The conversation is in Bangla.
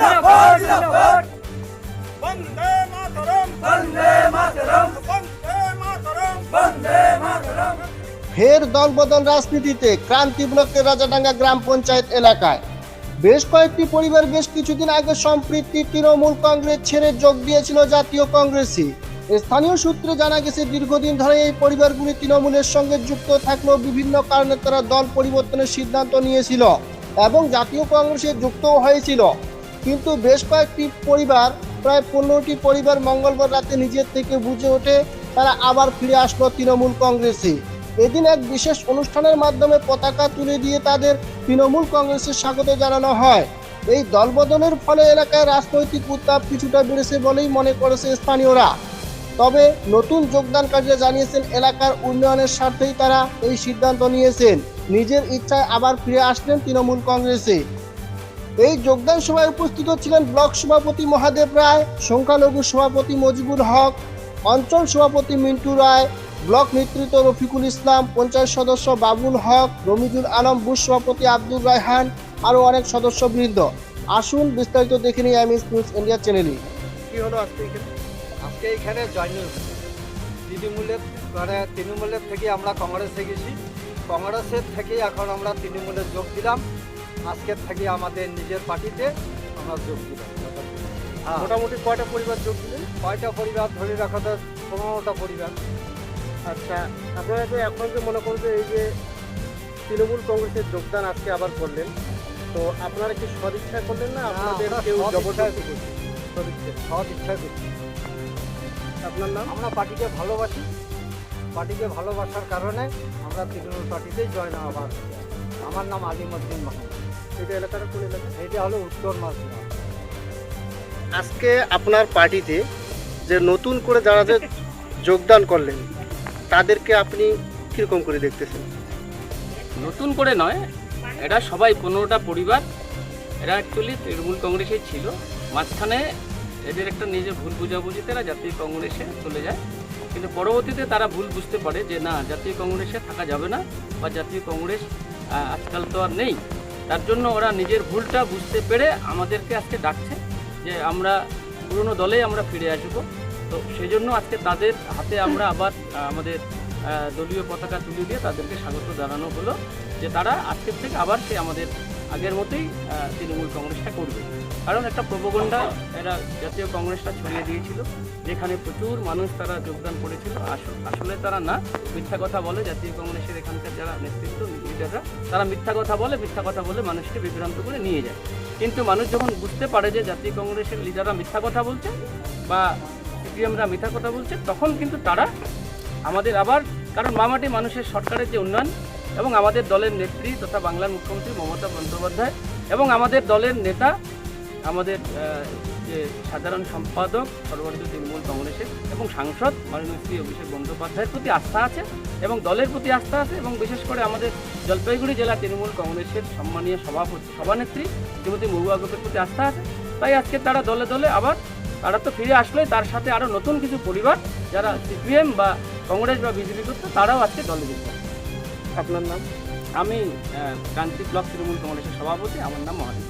জিন্দাবাদ জিন্দাবাদ। বন্দে মাতরম। বন্দে মাতরম। বন্দে মাতরম। বন্দে মাতরম। ফের দলবদল রাজনীতিতে ক্রান্তি ব্লকের রাজাডাঙ্গা গ্রাম পঞ্চায়েত এলাকায়। বেশ কয়েকটি পরিবার বেশ কিছুদিন আগে সম্পৃক্তি তৃণমূল কংগ্রেস ছেড়ে যোগ দিয়েছিল জাতীয় কংগ্রেসে স্থানীয় সূত্রে জানা গেছে দীর্ঘদিন ধরে এই পরিবারগুলি তৃণমূলের সঙ্গে যুক্ত থাকলেও বিভিন্ন কারণে তারা দল পরিবর্তনের সিদ্ধান্ত নিয়েছিল এবং জাতীয় কংগ্রেসে যুক্তও হয়েছিল। কিন্তু বেশ কয়েকটি পরিবার, প্রায় পনেরোটি পরিবার মঙ্গলবার রাতে নিজের থেকে বুঝে ওঠে, তারা আবার ফিরে আসলো তৃণমূল কংগ্রেসে। এদিন এক বিশেষ অনুষ্ঠানের মাধ্যমে পতাকা তুলে দিয়ে তাদের তৃণমূল কংগ্রেসের স্বাগত জানানো হয়। এই দলবদলের ফলে এলাকায় রাজনৈতিক উত্তাপ কিছুটা বেড়েছে বলেই মনে করেছে স্থানীয়রা। তবে নতুন যোগদানকারীরা জানিয়েছেন এলাকার উন্নয়নের স্বার্থেই তারা এই সিদ্ধান্ত নিয়েছেন। নিজের ইচ্ছায় আবার ফিরে আসলেন তৃণমূল কংগ্রেসে। এই যোগদান সভায় উপস্থিত ছিলেন ব্লক সভাপতি মহাদেব রায়, সংখ্যালঘু সভাপতি মজিবুল হক, অঞ্চল সভাপতি মিন্টু রায়, ব্লক নেতৃত্ব রফিকুল ইসলাম, পঞ্চায়েত সদস্য বাবুল হক, রমিজুল আলম, বুথ সভাপতি আব্দুর রায়হান আরও অনেক সদস্য সদস্যবৃন্দ। আসুন বিস্তারিত দেখে নিই এমএস নিউজ ইন্ডিয়া চ্যানেলে কি হলো আজকে আজকে এখানে তৃণমূলের মানে তৃণমূলের থেকে আমরা কংগ্রেসে গেছি। কংগ্রেসের থেকে এখন আমরা তৃণমূলে যোগ দিলাম। আজকের থেকে আমাদের নিজের পার্টিতে আমরা যোগ দিলাম। হ্যাঁ, মোটামুটি কয়টা পরিবার যোগ দিলেন কয়টা পরিবার ধরে রাখা? তো পনেরোটা পরিবার। আচ্ছা আপনারা যে এখন যে মনে করুন যে এই যে তৃণমূল কংগ্রেসের যোগদান আজকে আবার করলেন তো আপনারা কি সদিচ্ছা করলেন না আপনাদের কেউ সদিচ্ছায় জবরদস্তি করছি। সদিচ্ছা করছি। আপনার নাম? আমরা পার্টিকে ভালোবাসি। পার্টিকে ভালোবাসার কারণে আমরা তৃণমূল পার্টিতেই জয়েন আবার আমার নাম আলিমুদ্দিন মাহমুদ। এটা এলাকার কোন এলাকা? এটা হলো উত্তর আজকে আপনার পার্টিতে যে নতুন করে যারা যে যোগদান করলেন তাদেরকে আপনি কীরকম করে দেখতেছেন? নতুন করে নয় এরা সবাই পনেরোটা পরিবার। এরা অ্যাকচুয়ালি তৃণমূল কংগ্রেসে ছিল। মাঝখানে এদের একটা নিজের ভুল বুঝাবুঝিতে এরা জাতীয় কংগ্রেসে চলে যায়। কিন্তু পরবর্তীতে তারা ভুল বুঝতে পারে যে না জাতীয় কংগ্রেসে থাকা যাবে না বা জাতীয় কংগ্রেস আজকাল তো আর নেই। তার জন্য ওরা নিজের ভুলটা বুঝতে পেরে আমাদেরকে আজকে ডাকছে যে আমরা পুরনো দলে আমরা ফিরে আসব। তো সেই জন্য আজকে তাদের হাতে আমরা আবার আমাদের দলীয় পতাকা তুলে দিয়ে তাদেরকে স্বাগত জানানো হলো যে তারা আজকের থেকে আবার সে আমাদের আগের মতোই তৃণমূল কংগ্রেসটা করবে। কারণ একটা প্রবগণ্ডা এরা জাতীয় কংগ্রেসটা ছড়িয়ে দিয়েছিল, যেখানে প্রচুর মানুষ তারা যোগদান করেছিল। আসল তারা না, মিথ্যা কথা বলে, জাতীয় কংগ্রেসের এখানকার যারা নেতৃত্ব, লিডাররা, তারা মিথ্যা কথা বলে, মিথ্যা কথা বলে মানুষকে বিভ্রান্ত করে নিয়ে যায়। কিন্তু মানুষ যখন বুঝতে পারে যে জাতীয় কংগ্রেসের লিডাররা মিথ্যা কথা বলছে বা সিপিএমরা মিথ্যা কথা বলছে, তখন কিন্তু তারা আমাদের আবার, কারণ মামাটি মানুষের সরকারের যে উন্নয়ন এবং আমাদের দলের নেত্রী তথা বাংলার মুখ্যমন্ত্রী মমতা বন্দ্যোপাধ্যায় এবং আমাদের দলের নেতা, আমাদের যে সাধারণ সম্পাদক সর্বভারতীয় তৃণমূল কংগ্রেসের এবং সাংসদ মাননীয় শ্রী অভিষেক বন্দ্যোপাধ্যায়ের প্রতি আস্থা আছে এবং দলের প্রতি আস্থা আছে এবং বিশেষ করে আমাদের জলপাইগুড়ি জেলা তৃণমূল কংগ্রেসের সম্মানীয় সভাপতি, সভানেত্রী শ্রীমতী মহুয়া প্রতি আস্থা আছে। তাই আজকে তারা দলে দলে আবার তারা তো ফিরে আসলোই তার সাথে আরও নতুন কিছু পরিবার যারা সিপিএম বা কংগ্রেস বা বিজেপি করতো তারাও আজকে দলে যুক্ত আপনার নাম আমি কান্তি ব্লক তৃণমূল কংগ্রেসের সভাপতি আমার নাম মহাদেব।